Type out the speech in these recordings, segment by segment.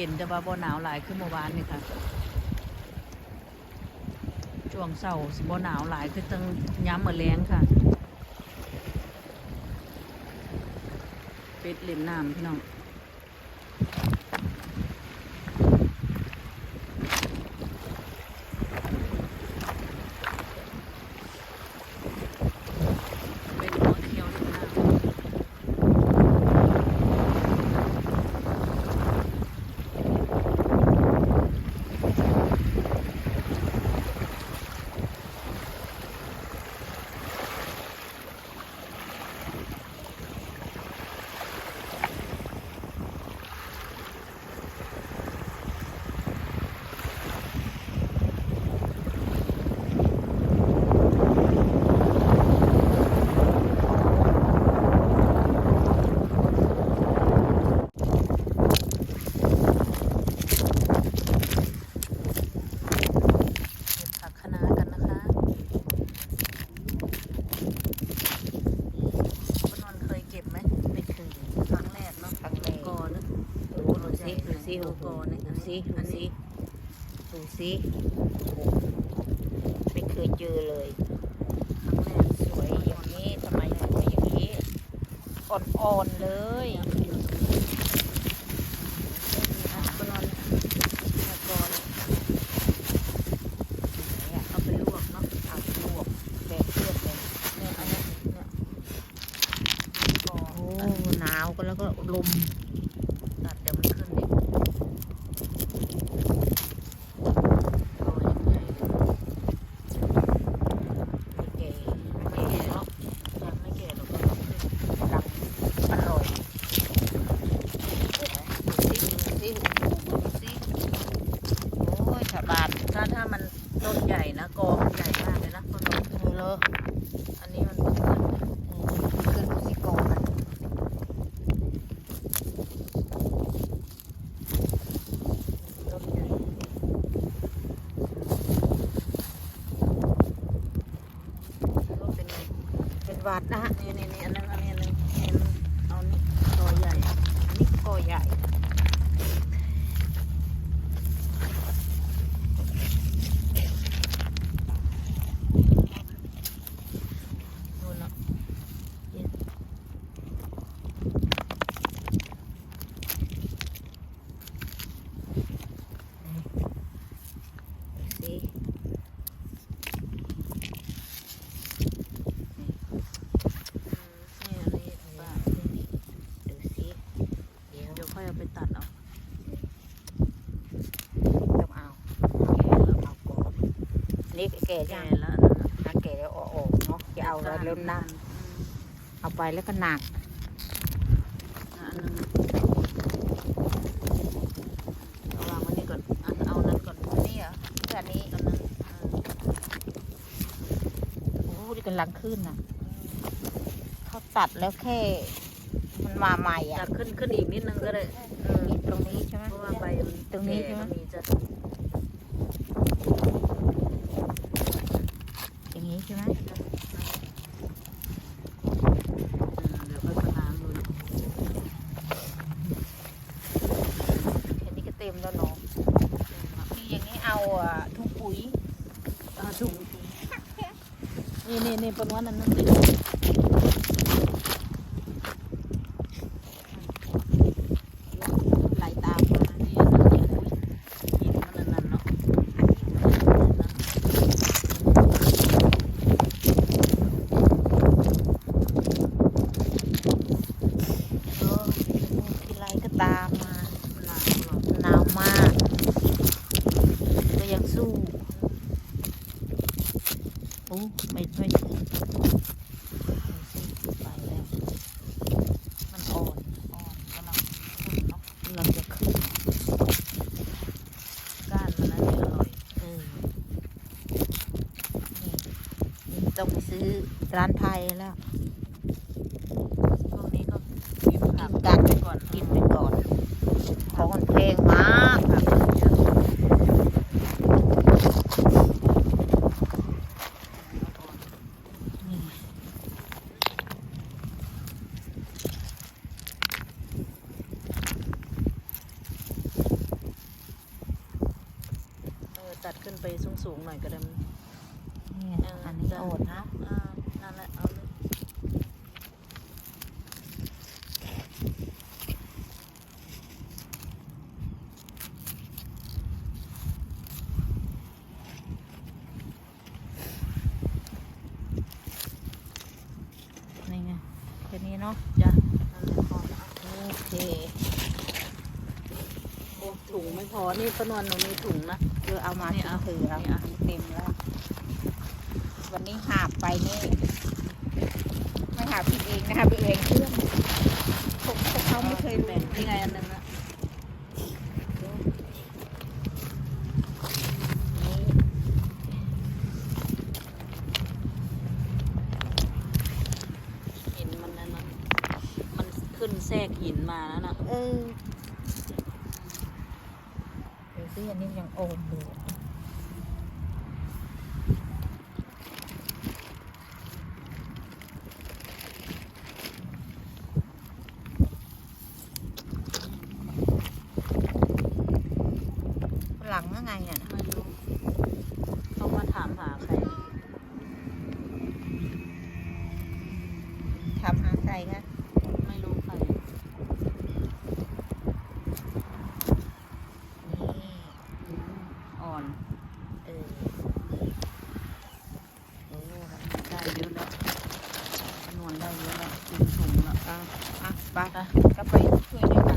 ย็นแต่ว่าบ่หนาวหลายขึ้นเมื่อวานนี่ค่ะช่วงเสาร์บ่หนาวหลายคือตั้งย้ำมาแล้งค่ะเป็ดเล่นน้ำพี่น้อง เป็ดหัวเขียวเล่นน้ำ เก็บผักคะน้ากันนะคะป้านอนเคยเก็บไหมไม่เคยครั้งแรกเนาะ ครั้งแรก กอนะ ดูดู สิดูสิดูดูกอเนี่ยดูสิอัดูนสินี้ดูสิไม่เคยเจอเลยครั้งแรกสวยอย่างนี้ทำไมสวยอย่างนี้อ่อนๆเลยป้านอนกอเนี่ยเอาไปลวกเนาะ เอาลวกแกงเลือดเลย เนี่ยอันเนี้ยเนี่ยกอ โอ้หนาวก็แล้วก็ลม ตัดเดี๋ยวมันขึ้นอีกกอยังไง ไม่แก่ ไม่แก่เนาะยังไม่แก่หรอกก็ กำลังอร่อยดูสิดูสิ โอ้ยชาวบ้าน ถ้าถ้ามัน ต้นใหญ่นะกอมันใหญ่มากเลยนะป้านอนเออเลยอันนี้มันเพิ่งขึ้นอืมขึ้นดูสิกอนนต้นใหญ่ก็เป็นเป็นวัดนะฮะนี่นี่นี่อันนั้นอันนี้อันนึงอันนึงเอานี่กอใหญ่อันนี้ก็ใหญ่ นู่นเนาะ ดูสิ อืมนี่อันนี้ป้า ดูสิเดี๋ยว เดี๋ยวค่อยเอาไปตัดเอา ต้องเอาแก่แล้วเอาก่อน นี่แก่แก่ยังแล้วอันนั้นน่ะถ้าแก่แล้วเอาออกเนาะจะเอาอะไรแล้วนะเอาไปแล้วก็หนักอืมอันนั้นเอาวางไว้นี่ก่อนอะเอานั้นก่อนนี่เหรอเพื่อนนี้อันนั้นอืมโอ้ดีกำลังขึ้นน่ะเขาตัดแล้วแค่มันมาใหม่ตัอะดขึ้นขึ้นอีกนิดนึงก็ได้เออตรงนี้ใช่ไหมเพราะว่าใบมันตรงนี้ใช่ไหม แก่ก็มีจะ อย่างนี้ ใช่ไหมอืมเดี๋ยวค่อยมาล้างดูนะแค่นี้ก็เต็มแล้วเนาะที่อย่างนี้เอาอะทุ่งปุ๋ยเอาถุงนี่นี่นี่ประมาณนั้นนั่นสิไหลตามมา นี่อันนั้นนี่หินมันนั่นเนาะ เออทีไรก็ตามมา หนาวหรอ หนาวมาก ก็ยังสู้ โอ้ไม่ไม่ดูสิไปแล้ว มันอ่อนอ่อนกำลังขึ้นเนาะเราจะขึ้นก้านมันนั้นเนี่ยอร่อยเออนี่นี่ต้องไปซื้อร้านไทยแล้วช่วงนี้ก็กินผักกันไปก่อนกินไปก่อนของมันแพงมากผักมันเยอะ นี่ ตัด ขึ้นไปสูงๆหน่อยก็ได้มั้ยนี่เอันนี้โอดนะอ่านั่นแหละเอาเลย นี่ไงแค่นี้เนาะ จ้ะนั่นแหละพอละ โอเค โอ้ถุง ไม่พอ นี่ป้านวลหนูมีถุงนะเออเอามานี่ถืเอาอถือแล้วนี่เอาเต็มแล้ว วันนี้หาบไปนี่ ไม่หาผิดเองนะคะผิดเองเครื่องพวกพวกเขาไม่เคยแบ่รู้งนี่ไงอันนึงนะนี่หินมันนั่นนะมันขึ้นแทรกหินมาแล้วนะเออ ดูสิอันนี้ยังโอมอยู่หลังยังไงเนี่ยนะไม่รู้เขามาถามหาใคร ทำหาใครคะ ไม่รู้ใคร นี่ อืมอ่อน เออโอ้ ได้เยอะแล้วจำนวนได้เยอะแล้วกินถุงแล้ว อะอะไปอะก็ไปช่วยด้วยกัน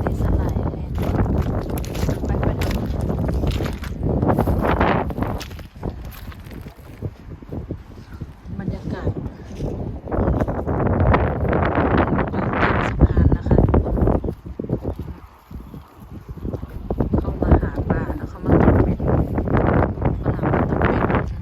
ได้สลายแน่ ไปไปทำ บรรยากาศอยู่เต็มสะพานนะคะ เข้ามาหาปลาแล้วเขามาตกเป็ดฝรั่งมาตกเป็ดนะคะ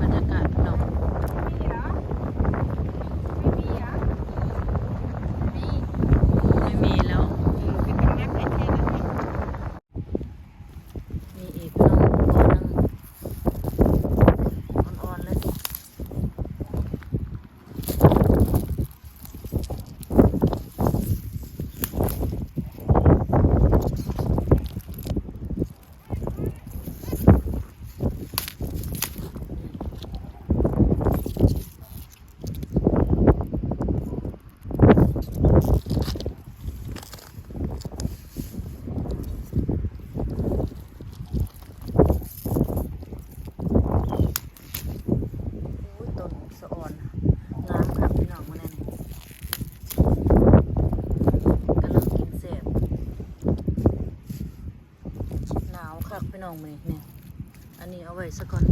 บรรยากาศพี่น้องไม่มีแล้ว มีอีกพี่น้องตัวหนึงอ่อนๆเลย อุ้ยต้นสะอ่อนงามครับพี่น้องมาแน่นี่กำลังกินเสบห น้องมานี่เนี่ยอันนี้เอาไว้ซะก่อน